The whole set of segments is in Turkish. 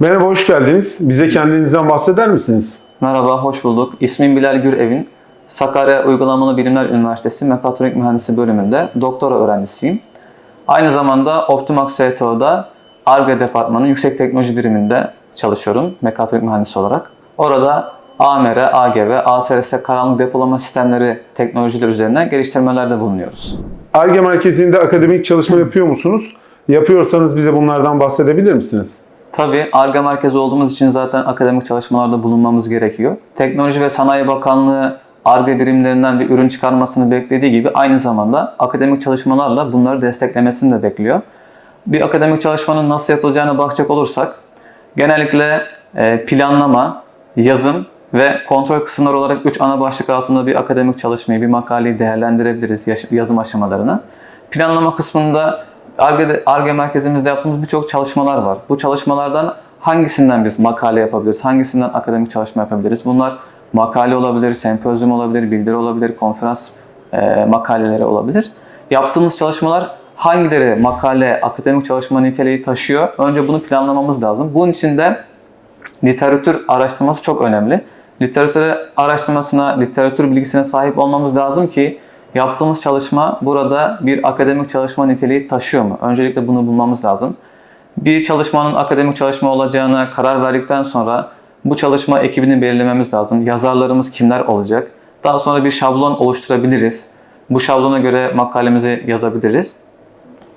Merhaba, hoş geldiniz. Bize kendinizden bahseder misiniz? Merhaba, hoş bulduk. İsmim Bilal Gürevin. Sakarya Uygulamalı Bilimler Üniversitesi Mekatronik Mühendisi bölümünde doktora öğrencisiyim. Aynı zamanda Optimax STO'da ARGE Departmanı Yüksek Teknoloji Biriminde çalışıyorum mekatronik mühendisi olarak. Orada AMR, AGV, ASRS karanlık depolama sistemleri teknolojiler üzerine geliştirmelerde bulunuyoruz. ARGE merkezinde akademik çalışma yapıyor musunuz? Yapıyorsanız bize bunlardan bahsedebilir misiniz? Tabii ARGE merkezi olduğumuz için zaten akademik çalışmalarda bulunmamız gerekiyor. Teknoloji ve Sanayi Bakanlığı ARGE birimlerinden bir ürün çıkarmasını beklediği gibi aynı zamanda akademik çalışmalarla bunları desteklemesini de bekliyor. Bir akademik çalışmanın nasıl yapılacağına bakacak olursak genellikle e, planlama, yazım ve kontrol kısımları olarak 3 ana başlık altında bir akademik çalışmayı, bir makaleyi değerlendirebiliriz yazım aşamalarını. Planlama kısmında ARGE, merkezimizde yaptığımız birçok çalışmalar var. Bu çalışmalardan hangisinden biz makale yapabiliriz, hangisinden akademik çalışma yapabiliriz? Bunlar makale olabilir, sempozyum olabilir, bildiri olabilir, konferans e, makaleleri olabilir. Yaptığımız çalışmalar hangileri makale, akademik çalışma niteliği taşıyor? Önce bunu planlamamız lazım. Bunun için de literatür araştırması çok önemli. Literatür araştırmasına, literatür bilgisine sahip olmamız lazım ki yaptığımız çalışma burada bir akademik çalışma niteliği taşıyor mu? Öncelikle bunu bulmamız lazım. Bir çalışmanın akademik çalışma olacağına karar verdikten sonra bu çalışma ekibini belirlememiz lazım. Yazarlarımız kimler olacak? Daha sonra bir şablon oluşturabiliriz. Bu şablona göre makalemizi yazabiliriz.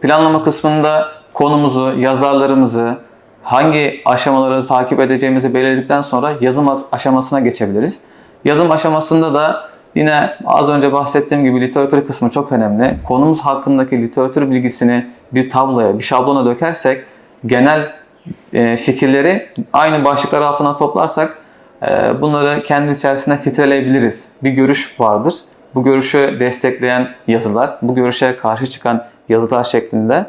Planlama kısmında konumuzu, yazarlarımızı, hangi aşamaları takip edeceğimizi belirledikten sonra yazım as- aşamasına geçebiliriz. Yazım aşamasında da yine az önce bahsettiğim gibi literatür kısmı çok önemli. Konumuz hakkındaki literatür bilgisini bir tabloya, bir şablona dökersek genel e, fikirleri aynı başlıklar altına toplarsak e, bunları kendi içerisinde filtreleyebiliriz. Bir görüş vardır. Bu görüşü destekleyen yazılar, bu görüşe karşı çıkan yazılar şeklinde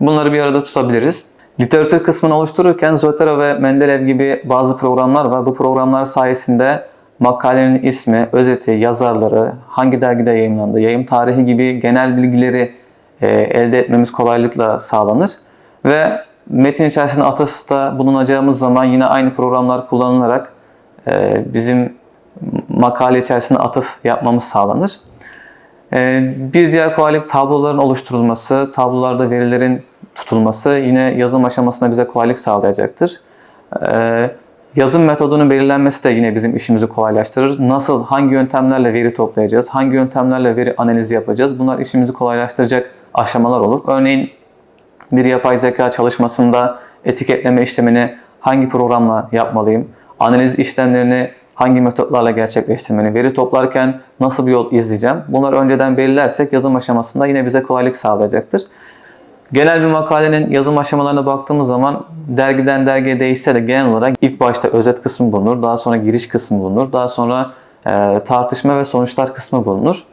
bunları bir arada tutabiliriz. Literatür kısmını oluştururken Zotero ve Mendeleev gibi bazı programlar var. Bu programlar sayesinde makalenin ismi, özeti, yazarları, hangi dergide yayınlandı, yayın tarihi gibi genel bilgileri e, elde etmemiz kolaylıkla sağlanır. Ve metin içerisinde atıfta bulunacağımız zaman yine aynı programlar kullanılarak e, bizim makale içerisinde atıf yapmamız sağlanır. Ee, Bir diğer kolaylık tabloların oluşturulması, tablolarda verilerin tutulması yine yazım aşamasında bize kolaylık sağlayacaktır. Yazım metodunun belirlenmesi de yine bizim işimizi kolaylaştırır. Nasıl, hangi yöntemlerle veri toplayacağız, hangi yöntemlerle veri analizi yapacağız bunlar işimizi kolaylaştıracak aşamalar olur. Örneğin bir yapay zeka çalışmasında etiketleme işlemini hangi programla yapmalıyım? Analiz işlemlerini hangi metotlarla gerçekleştirmeni, veri toplarken nasıl bir yol izleyeceğim? Bunları önceden belirlersek yazım aşamasında yine bize kolaylık sağlayacaktır. Genel bir makalenin yazım aşamalarına baktığımız zaman dergiden dergiye değişse de genel olarak ilk başta özet kısmı bulunur, daha sonra giriş kısmı bulunur, daha sonra e, tartışma ve sonuçlar kısmı bulunur.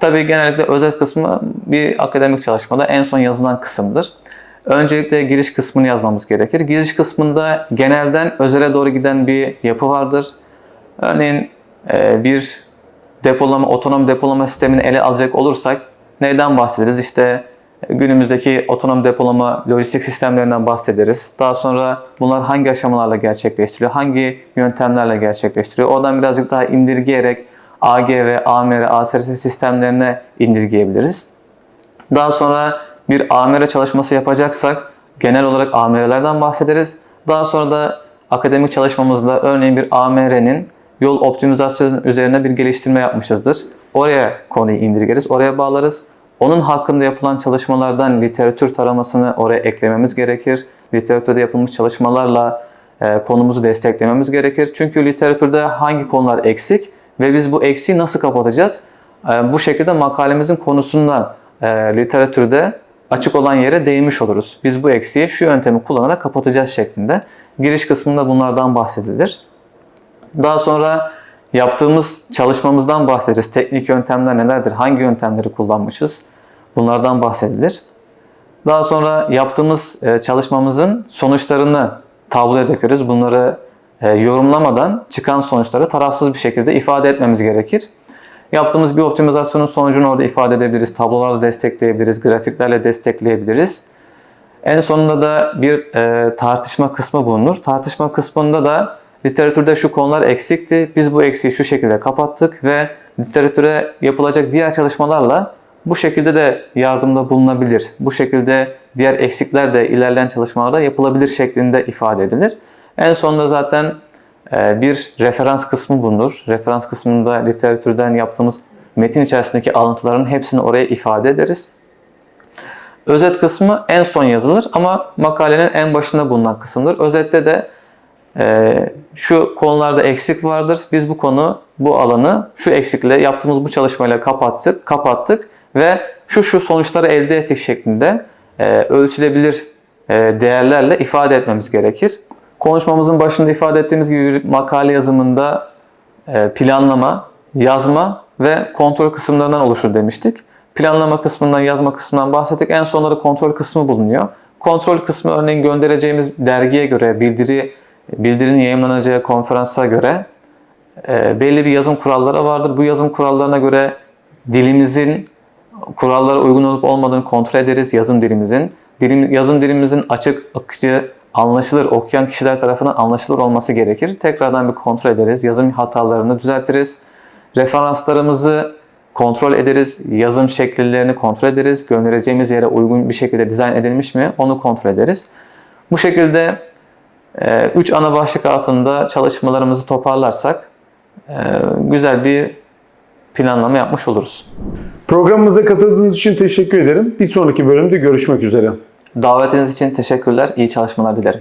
Tabii genellikle özet kısmı bir akademik çalışmada en son yazılan kısımdır. Öncelikle giriş kısmını yazmamız gerekir. Giriş kısmında genelden özele doğru giden bir yapı vardır. Örneğin e, bir depolama, otonom depolama sistemini ele alacak olursak neyden bahsederiz? İşte günümüzdeki otonom depolama lojistik sistemlerinden bahsederiz. Daha sonra bunlar hangi aşamalarla gerçekleştiriliyor, hangi yöntemlerle gerçekleştiriliyor? Oradan birazcık daha indirgeyerek AGV, AMR, ASRS sistemlerine indirgeyebiliriz. Daha sonra bir AMR çalışması yapacaksak genel olarak AMR'lerden bahsederiz. Daha sonra da akademik çalışmamızda örneğin bir AMR'nin yol optimizasyonu üzerine bir geliştirme yapmışızdır. Oraya konuyu indirgeriz, oraya bağlarız. Onun hakkında yapılan çalışmalardan literatür taramasını oraya eklememiz gerekir. Literatürde yapılmış çalışmalarla e, konumuzu desteklememiz gerekir. Çünkü literatürde hangi konular eksik ve biz bu eksiği nasıl kapatacağız? E, bu şekilde makalemizin konusundan e, literatürde açık olan yere değinmiş oluruz. Biz bu eksiği şu yöntemi kullanarak kapatacağız şeklinde. Giriş kısmında bunlardan bahsedilir. Daha sonra yaptığımız çalışmamızdan bahsederiz. Teknik yöntemler nelerdir? Hangi yöntemleri kullanmışız? Bunlardan bahsedilir. Daha sonra yaptığımız e, çalışmamızın sonuçlarını tabloya dökeriz. Bunları e, yorumlamadan çıkan sonuçları tarafsız bir şekilde ifade etmemiz gerekir. Yaptığımız bir optimizasyonun sonucunu orada ifade edebiliriz. Tablolarla destekleyebiliriz, grafiklerle destekleyebiliriz. En sonunda da bir e, tartışma kısmı bulunur. Tartışma kısmında da literatürde şu konular eksikti. Biz bu eksiği şu şekilde kapattık ve literatüre yapılacak diğer çalışmalarla bu şekilde de yardımda bulunabilir. Bu şekilde diğer eksikler de ilerleyen çalışmalarda yapılabilir şeklinde ifade edilir. En sonunda zaten e, bir referans kısmı bulunur. Referans kısmında literatürden yaptığımız metin içerisindeki alıntıların hepsini oraya ifade ederiz. Özet kısmı en son yazılır ama makalenin en başında bulunan kısımdır. Özette de şu konularda eksik vardır. Biz bu konu, bu alanı şu eksikle yaptığımız bu çalışmayla kapattık, kapattık ve şu şu sonuçları elde ettik şeklinde e, ölçülebilir e, değerlerle ifade etmemiz gerekir. Konuşmamızın başında ifade ettiğimiz gibi bir makale yazımında e, planlama, yazma ve kontrol kısımlarından oluşur demiştik. Planlama kısmından, yazma kısmından bahsettik. En sonunda da kontrol kısmı bulunuyor. Kontrol kısmı örneğin göndereceğimiz dergiye göre, bildiri bildirinin yayınlanacağı konferansa göre e, belli bir yazım kuralları vardır. Bu yazım kurallarına göre dilimizin kurallara uygun olup olmadığını kontrol ederiz yazım dilimizin. Dilim, yazım dilimizin açık, akıcı, anlaşılır, okuyan kişiler tarafından anlaşılır olması gerekir. Tekrardan bir kontrol ederiz. Yazım hatalarını düzeltiriz. Referanslarımızı kontrol ederiz. Yazım şekillerini kontrol ederiz. Göndereceğimiz yere uygun bir şekilde dizayn edilmiş mi onu kontrol ederiz. Bu şekilde 3 ana başlık altında çalışmalarımızı toparlarsak e, güzel bir planlama yapmış oluruz. Programımıza katıldığınız için teşekkür ederim. Bir sonraki bölümde görüşmek üzere. Davetiniz için teşekkürler. İyi çalışmalar dilerim.